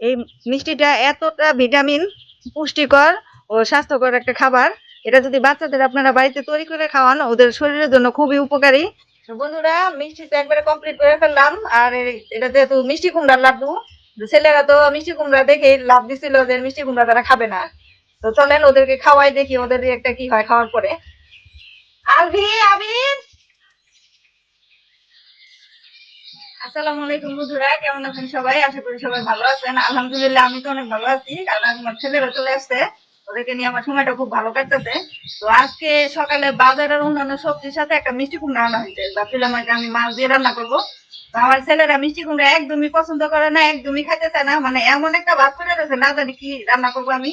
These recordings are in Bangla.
এই মিষ্টিটা এতটা ভিটামিন পুষ্টিকর ও স্বাস্থ্যকর একটা খাবার। এটা যদি বাচ্চাদের আপনারা বাড়িতে তৈরি করে খাওয়ান, ওদের শরীরের জন্য খুবই উপকারী। বন্ধুরা, মিষ্টিটা একবারে কমপ্লিট করে ফেললাম। আর এটা যেহেতু মিষ্টি কুমড়ার লাড্ডু ছেলেরা তো মিষ্টি কুমড়া দেখে লাভ দিছিল যে মিষ্টি কুমড়া তারা খাবে না। তো চলেন ওদেরকে খাওয়াই দেখি, ওদের একটা কি হয় খাওয়ার পরে। আলভি, আবির! আসসালামু আলাইকুম বন্ধুরা, কেমন আছেন সবাই? আশা করি সবাই ভালো আছেন। আলহামদুলিল্লাহ, আমি তো অনেক ভালো আছি, কারণ আমার ছেলেরা চলে আসছে। ওদেরকে নিয়ে আমার সময়টা খুব ভালো কাটতেছে। তো আজকে সকালে বাজারের অন্যান্য সবজির সাথে একটা মিষ্টি কুমড়া আনা হয়েছে। আমি মাছ দিয়ে রান্না করব। তো আমার ছেলেরা মিষ্টি কুমড়া একদমই পছন্দ করে না, একদমই খাইতে চায় না। মানে এমন একটা ভাত করে রয়েছে না জানি কি রান্না করব আমি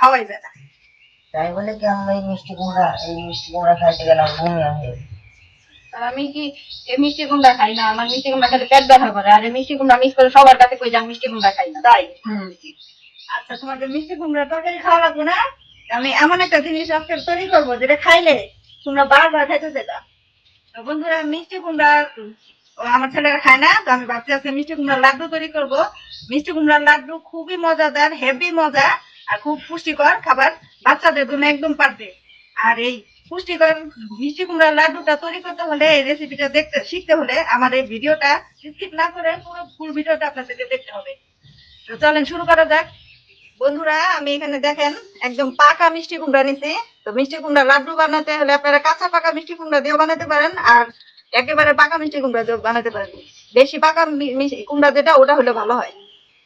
খাওয়াই যায় না। তাই বলে কি আমরা এই মিষ্টি কুমড়া, এই মিষ্টি কুমড়া খাইতে গেলাম আর আমি কি এই মিষ্টি কুমড়া খাই না? আমার মিষ্টি কুমড়া খেতে পেট ব্যথা করে। আর এই মিষ্টি কুমড়া মিস করে সবার কাছে কই যে আমি মিষ্টি কুমড়া খাই না। তাই? আচ্ছা তোমাদের মিষ্টি কুমড়া তরকারি খাওয়া লাগবে না? আমি এমন একটা জিনিস আজকে তৈরি করব যেটা খাইলে তোমরা বারবার খাইতে যেটা বন্ধুরা মিষ্টি কুমড়া আমার ছেলেরা খায় না তো আমি ভাবছি আজকে মিষ্টি কুমড়ার লাড্ডু তৈরি করব। মিষ্টি কুমড়ার লাড্ডু খুবই মজাদার হেভি মজা আর খুব পুষ্টিকর খাবার। বাচ্চাদের জন্য একদম পারফেক্ট আর এই পুষ্টিকর মিষ্টি কুমড়ার লাড্ডুটা তৈরি করতে হলে এই রেসিপিটা দেখতে, শিখতে হলে আমার এই ভিডিওটা স্কিপ না করে পুরো ফুল ভিডিওটা আপনাদেরকে দেখতে হবে। তো চলেন শুরু করা যাক। বন্ধুরা, আমি এখানে দেখেন, একদম পাকা মিষ্টি কুমড়া নিছি। তো মিষ্টি কুমড়া, লাড্ডু বানাতে হলে আপনারা কাঁচা পাকা মিষ্টি কুমড়া দিয়েও বানাতে পারেন আর একেবারে পাকা মিষ্টি কুমড়া দিয়েও বানাতে পারেন। বেশি পাকা কুমড়া যেটা, ওটা হলে ভালো হয়।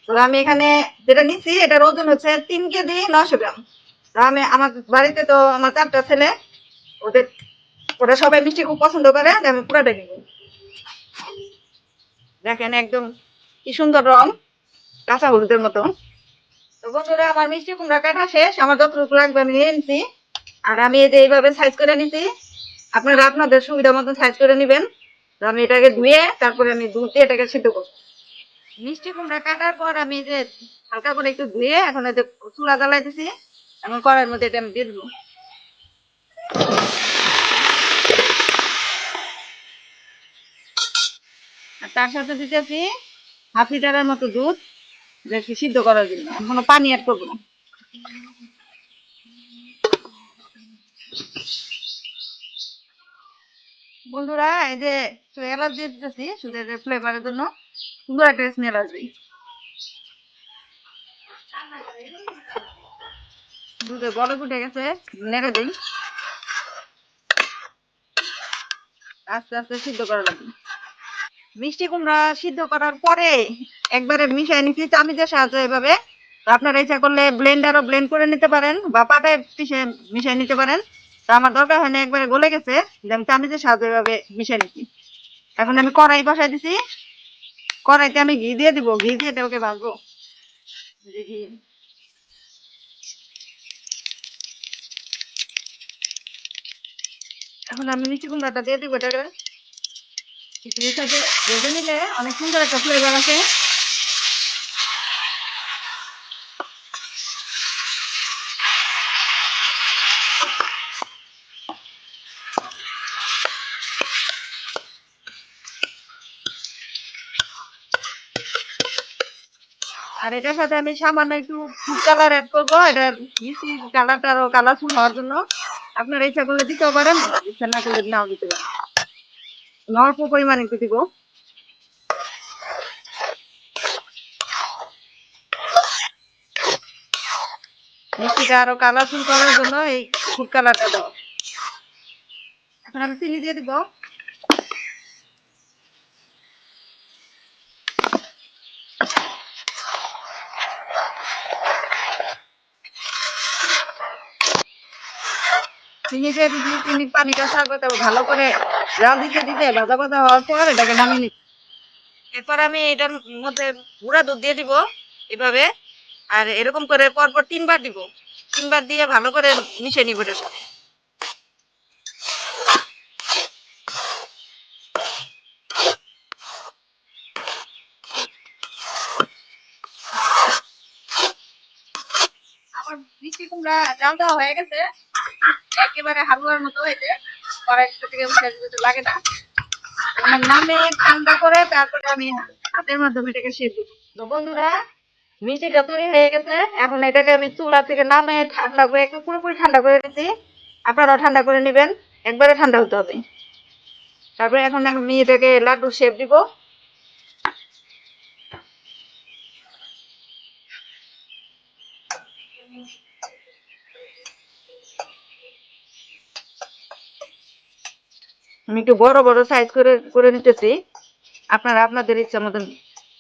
তো আমি এখানে যেটা নিচ্ছি এটার ওজন হচ্ছে তিন কেজি নশো গ্রাম। তো আমি, আমার বাড়িতে তো আমার চারটা ছেলে ওদের, ওরা সবাই মিষ্টি খুব পছন্দ করে, আমি পুরাটা নিব দেখেন একদম কি সুন্দর রং, কাঁচা হলুদের মতো। তো বন্ধুরা, আমার মিষ্টি কুমড়া কাটা শেষ, আমার যতটুকু লাগবে আমি নিয়ে নিছি। আর আমি এই যে এইভাবে সাইজ করে নিছি, আপনারা আপনাদের সুবিধা মতো সাইজ করে নেবেন। তো আমি এটাকে ধুয়ে, তারপরে আমি দুধ দিয়ে এটাকে সিদ্ধ করব। মিষ্টি কুমড়া কাটার পর আমি যে হালকা করে একটু ধুয়ে, এখন চুলা জ্বালাইতেছি, এখন কড়াইয়ের মধ্যে এটা আমি দিয়ে দেবো। আর তার সাথে দিতেছি হাফ লিটারের মতো দুধ যেটা সিদ্ধ করার জন্য। কোনো পানি অ্যাড করব না। বন্ধুরা, এই যে এলাচ দিয়ে দিতেছি যে ফ্লেভারের জন্য। সুন্দর একটা স্মেল আসবে। দুধে বড় ফুটে গেছে, নেড়ে দিই। আস্তে আস্তে সিদ্ধ করা লাগবে। মিষ্টি কুমড়া সিদ্ধ করার পরে একবারে মিশাই নিচ্ছি চামিচের সাহায্যে এভাবে। আপনারা ইচ্ছা করলে ব্লেন্ডারও ব্লেন্ড করে নিতে পারেন বা পাটায় পিষে মিশিয়ে নিতে পারেন। তো আমার দরকার হয় না একবারে গলে গেছে আমি চামিচের সাহায্যে এভাবে মিশিয়ে নিচ্ছি। এখন আমি কড়াই বসাই দিছি। কড়াইতে আমি ঘি দিয়ে দিব, ঘি দিয়ে ওকে ভাজবো। ঘি। এখন আমি মিষ্টি কুমড়াটা দিয়ে দিব এটাকে। খিচুড়ির সাথে ভেজে নিলে অনেক সুন্দর একটা ফ্লেভার আছে আর এটার সাথে আমি সামান্য একটু ফুড কালার অ্যাড করব এটার কালারটা আরও কালারফুল হওয়ার জন্য। আপনারা এই করলে দিতেও পারেন, ইচ্ছা না করলে নাও দিতে পারেন। অল্প পরিমাণে একটু দিব। মিষ্টিটা আরও কালারফুল করার জন্য এই ফুড কালারটা দাও। আপনারা চিনি দিয়ে দিব। চিনি দিয়ে চিনি পানিটা থাকবে তবে ভালো করে জাল দিতে দিতে ভাজা ভাজা হওয়ার পর এটাকে নামিয়ে নিচ্ছি এরপর আমি এটার মধ্যে গুঁড়া দুধ দিয়ে দিব এভাবে আর এরকম করে পরপর তিনবার দিব। তিনবার দিয়ে ভালো করে মিশিয়ে নিব এটার মিষ্টি কুমড়া জাল দেওয়া হয়ে গেছে। একেবারে হালুয়ার মতো হয়েছে। কড়াইটা থেকে লাগে না। আমার নামে ঠান্ডা করে তারপরে আমি হাতের মাধ্যমে এটাকে সেদ্ধ তো বন্ধুরা, মিষ্টিটা তৈরি হয়ে গেছে। এখন এটাকে আমি চুলা থেকে নামে ঠান্ডা করে একটু পুরোপুরি ঠান্ডা করে দিচ্ছি আপনারাও ঠান্ডা করে নেবেন। একবারে ঠান্ডা হতে হবে। তারপরে এখন আমি এটাকে লাড্ডু শেপ দিব। আমি একটু বড় বড় সাইজ করে করে নিতেছি। আপনারা আপনাদের ইচ্ছা মতন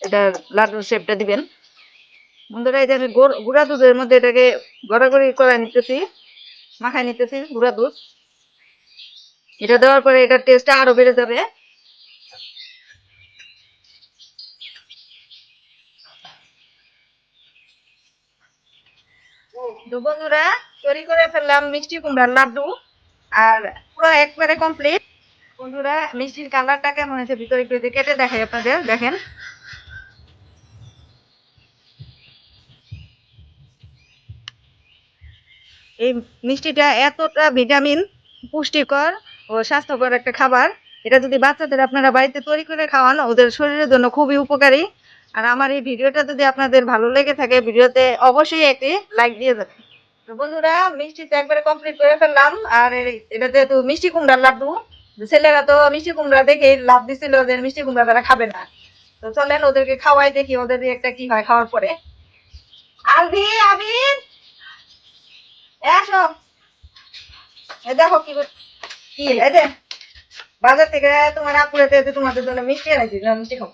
এটা লাড্ডুর শেপটা দিবেন। বন্ধুরা, এই যে আমি গুঁড়া দুধের মধ্যে এটাকে গড়াগড়ি করে নিতেছি, মাখায় নিতেছি গুঁড়া দুধ। এটা দেওয়ার পরে এটার টেস্টটা আরও বেড়ে যাবে। বন্ধুরা, তৈরি করে ফেললাম মিষ্টি কুমড়ার লাড্ডু। আর পুরো একবারে কমপ্লিট বন্ধুরা, মিষ্টির কালারটা কেমন হয়েছে? ভিতরে একটু কেটে দেখাই আপনাদের, দেখেন। এই মিষ্টিটা এতটা ভিটামিন পুষ্টিকর ও স্বাস্থ্যকর একটা খাবার। এটা যদি বাচ্চাদের আপনারা বাড়িতে তৈরি করে খাওয়ান, ওদের শরীরের জন্য খুবই উপকারী। আর আমার এই ভিডিওটা যদি আপনাদের ভালো লেগে থাকে, ভিডিওতে অবশ্যই একটি লাইক দিয়ে দেবেন। বন্ধুরা, মিষ্টিটা একবারে কমপ্লিট করে ফেললাম। আর এটা যেহেতু মিষ্টি কুমড়ার লাড্ডু ছেলেরা তো মিষ্টি কুমড়া দেখে লাভ দিছিল যে মিষ্টি কুমড়া তারা খাবে না। তো চলেন ওদেরকে খাওয়াই দেখি ওদের একটা কি হয় খাওয়ার পরে। আবির আসো দেখো কি কি এই যে বাজার থেকে তোমার আপুরে তোমাদের জন্য মিষ্টি এনেছি মিষ্টি খাও।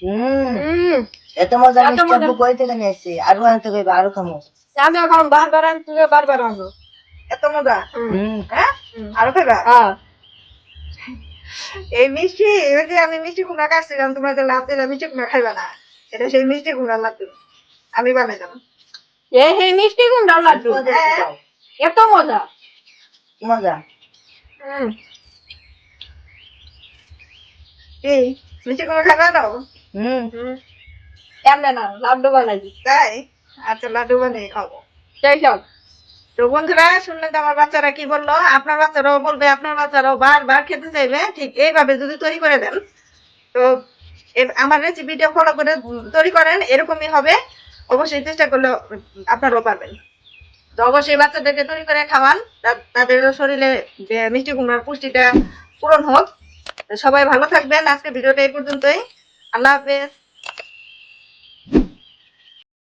হুম এত মজা মিষ্টি। আব্বু কই থেকে নিয়ে এসছি আরও আনতে কইবা আরও খামো। আমি এখন বারবার আনতে বারবার আনব। এত মজা? হুম। হ্যাঁ? আরও খাবা হ্যাঁ। এই মিষ্টি ওই যে আমি মিষ্টি কুমড়া কাটছিলাম তোমাদের লাভ দিলাম মিষ্টি কুমড়া খাইবা না। এটা সেই মিষ্টি কুমড়া লাভ আমি বানাইলাম এই সেই মিষ্টি কুমড়ার লাড্ডু। হ্যাঁ। এত মজা। মজা? হুম। এই মিষ্টি কুমড়া খাবা দাও? হুম। হুম। এমনি না লাড্ডু বানাই তাই? আচ্ছা লাড্ডু বানিয়ে খাব। সেই সব তো বন্ধুরা শুনলেন তো আমার বাচ্চারা কি বলল? আপনার বাচ্চারাও বলবে আপনার বাচ্চারাও বারবার খেতে চাইবে। ঠিক এইভাবে যদি তৈরি করে দেন তো আমার রেসিপিটা ফলো করে তৈরি করেন এরকমই হবে। অবশ্যই চেষ্টা করলে আপনারাও পারবেন। তো অবশ্যই বাচ্চাদেরকে তৈরি করে খাওয়ান। তাদের শরীরে মিষ্টি কুমড়ার পুষ্টিটা পূরণ হোক। সবাই ভালো থাকবেন। আজকে ভিডিওটা এই পর্যন্তই। আল্লাহ হাফেজ।